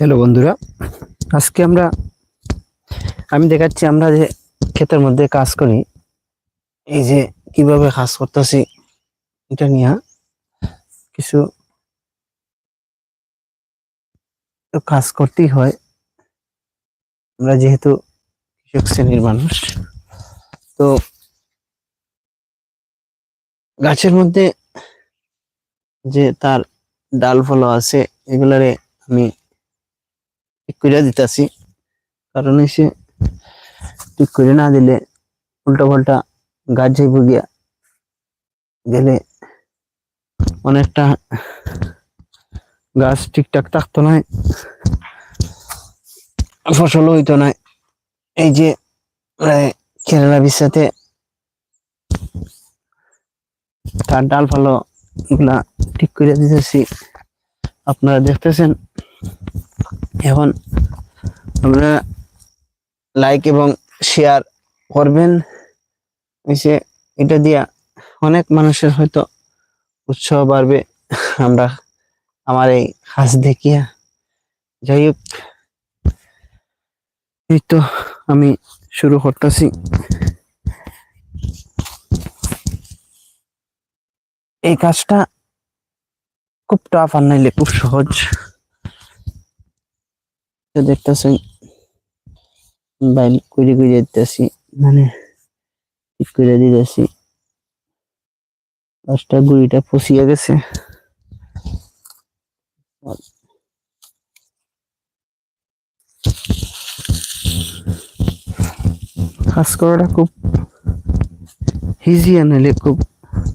Hello বন্ধুরা, আজকে আমরা, আমি দেখাচ্ছি আমরা যে ক্ষেতের মধ্যে কাজ করি, এই যে কীভাবে কাজ করতেছি, এটা নিয়ে কিছু কাজ করতেই হয়। আমরা যেহেতু কৃষক শ্রেণির মানুষ, তো গাছের মধ্যে যে তার ডাল ফল আছে, এগুলারে আমি করে দিতেছি। কারণ এসে ঠিক করে না দিলে উল্টা পাল্টা গাছ যাইব গিয়া। গেলে অনেকটা গাছ ঠিকঠাক থাকতো না ফসল হইতো না। এই যে কেরালা বিশ্বাতে তার ডাল ফালো গুলা ঠিক করে দিতেছি। আপনারা দেখতেছেন এখন আপনারা লাইক এবং শেয়ার করবেন। এসে এটা দিয়া অনেক মানুষের হয়তো উৎসাহ বাড়বে। আমরা আমার এই কাজ দেখিয়া। যাই হোক, এই তো আমি শুরু করতেছি। এই কাজটা খুব টাফ আর নাইলে খুব সহজ। তো দেখতেছেন বাইল করে করে দিতেছি মানে ঠিক করে দিতেছি। গাছটা গুড়িটা ফসিয়ে গেছে। কাজ করাটা খুব ইজি আনালে খুব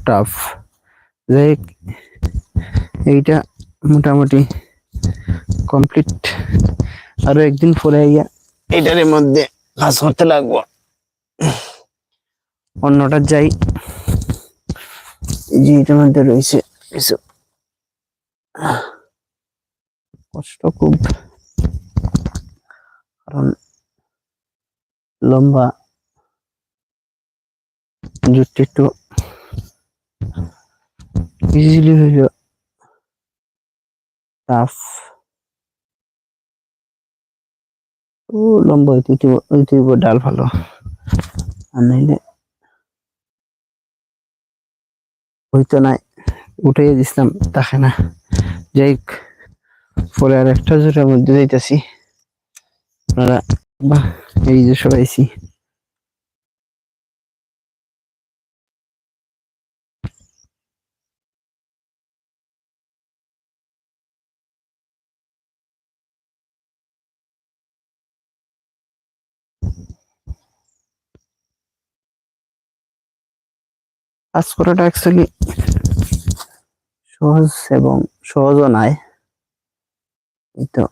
টাফ যাই এইটা মোটামুটি কমপ্লিট আরও একদিন পরে আইয়া এটার মধ্যে কাজ করতে লাগবো। অন্যটা যাই। যে এটার মধ্যে রয়েছে কিছু। কষ্ট খুব। কারণ লম্বা জুটটা একটু ইজিলি হইল টাফ ও লম্বা হইতে ডাল ভালো। আর হইতো নাই উঠে দিছিলাম, তাকে না। যাই পরে আর একটা জোরের মধ্যে যাইতেছি। আপনারা বা এই যে সবাইছি। কাজ করাটা অ্যাকচুয়ালি সহজ এবং সহজও নয়। এই তো।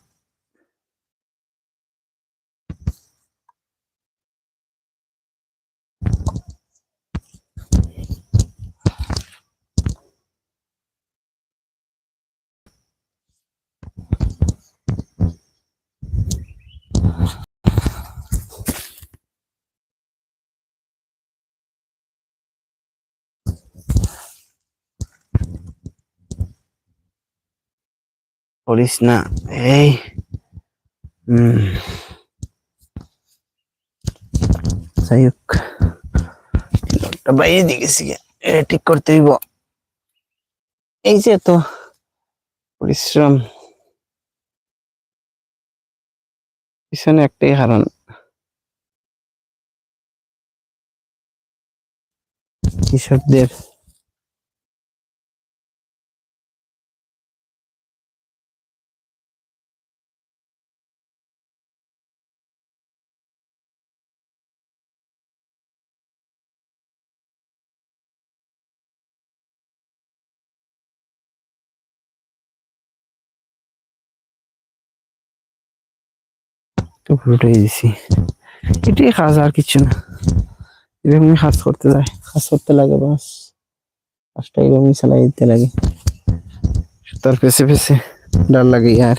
করিস না এই যাই হোক বাইরে দিয়ে ঠিক করতে হইব। এই যে তো, পরিশ্রম। পিছনে একটাই কারণ কৃষকদের তো পুরোটাই দিছি। এটাই কাজ আর কিছু না। এরকমই কাজ করতে যায় কাজ করতে লাগে বাস। কাজটা এরকমই চালাই দিতে লাগে। তার পেছে পেছে ডাল লাগে আর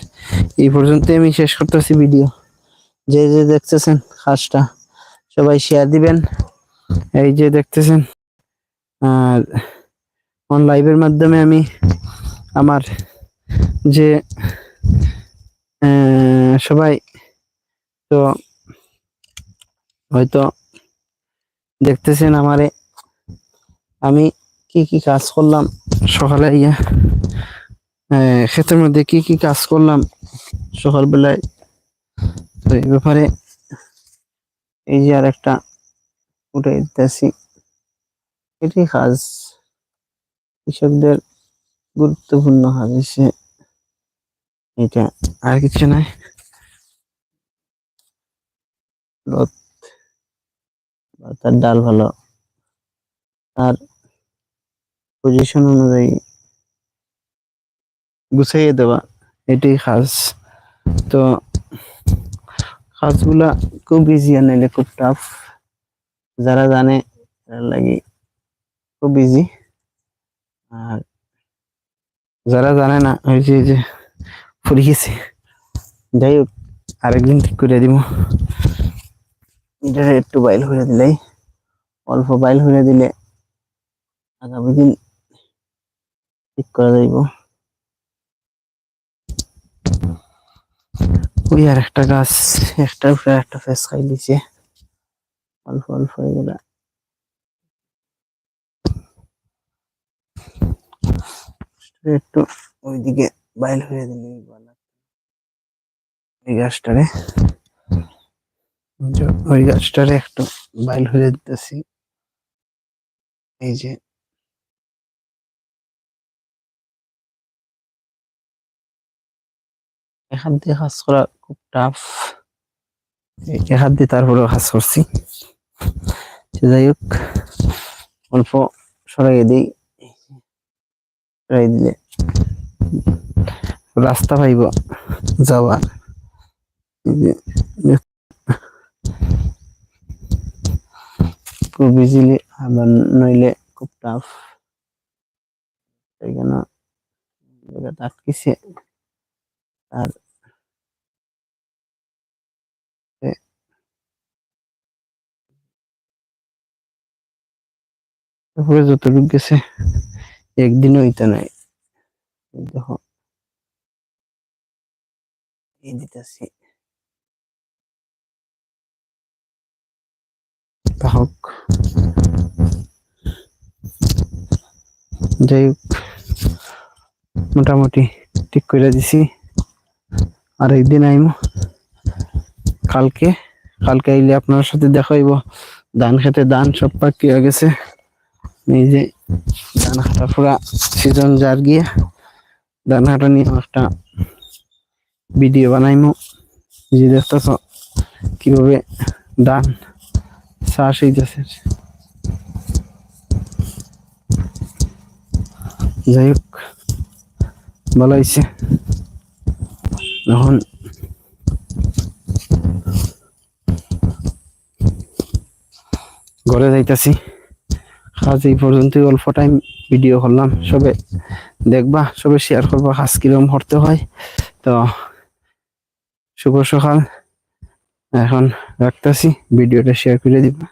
এই পর্যন্ত আমি শেষ করতেছি ভিডিও। যে যে দেখতেছেন কাজটা সবাই শেয়ার দিবেন। এই যে দেখতেছেন আর অন লাইভের মাধ্যমে আমি আমার যে সবাই তো হয়তো দেখতেছেন আমারে। আমি কি কি কাজ করলাম সকালে ইয়া ক্ষেতের মধ্যে কি কি কাজ করলাম সকালবেলায়। তো এই ব্যাপারে এই যে আর একটা উঠে দিতেছি এটি কাজ কৃষকদের গুরুত্বপূর্ণ হচ্ছে এটা আর কিছু নাই। তার ডাল ভালো। তার পজিশন অনুযায়ী গুছাইয়ে দেওয়া, এটাই কাজ তো কাজগুলা খুব ইজি আর খুব টাফ যারা জানে লাগি খুব ইজি আর যারা জানে না, ওই যে যে ফুরি গেছে যাই হোক, আরেকদিন ঠিক করে দিব। এটা একটু বাইল হয়ে দিলেই, অল্প বাইল হয়ে দিলে আগামী দিন ঠিক করা যাইব। ওই আর একটা গাছ, একটা উপরে একটা ফেস খাই দিছে। অল্প অল্প হয়ে গেল। একটু ওইদিকে বাইল হয়ে দিলে এই গাছটারে। ওই গাছটারে একটু বাইল হয়ে দিতেছি। এই যে। এখান দিয়ে কাজ করা খুব টাফ এখান দিয়ে তারপরেও কাজ করছি। যাই হোক, অল্প সরাই দিই। সরাই দিলে রাস্তা পাইব যাওয়ার এই যে খুব ইজিলি আবার নইলে খুব টাফ এখানে আর তারপরে গেছে, একদিনও হইতে নাই। দেখো। এই দিতেছি। তা হোক। যাই হোক, মোটামুটি ঠিক করে দিছি। আর একদিন আইমো। কালকে কালকে আইলে আপনার সাথে দেখা হইব। ধান খেতে ধান সব পাকি হয়ে গেছে। এই যে ধান হাঁটা পুরা সিজন যার গিয়ে, ধান হাঁটা নিয়ে একটা ভিডিও বানাইমো। যে দেখতেছ কীভাবে ধান যাই হোক, ভালো হয়েছে। এখন ঘরে যাইতাছি। আজ এই পর্যন্তই, অল্প টাইম ভিডিও করলাম। সবে দেখবা, সবে শেয়ার করবা কাজ কীরকম করতে হয়। তো, শুভ সকাল। এখন রাখতেছি ভিডিওটা শেয়ার করে দিবা।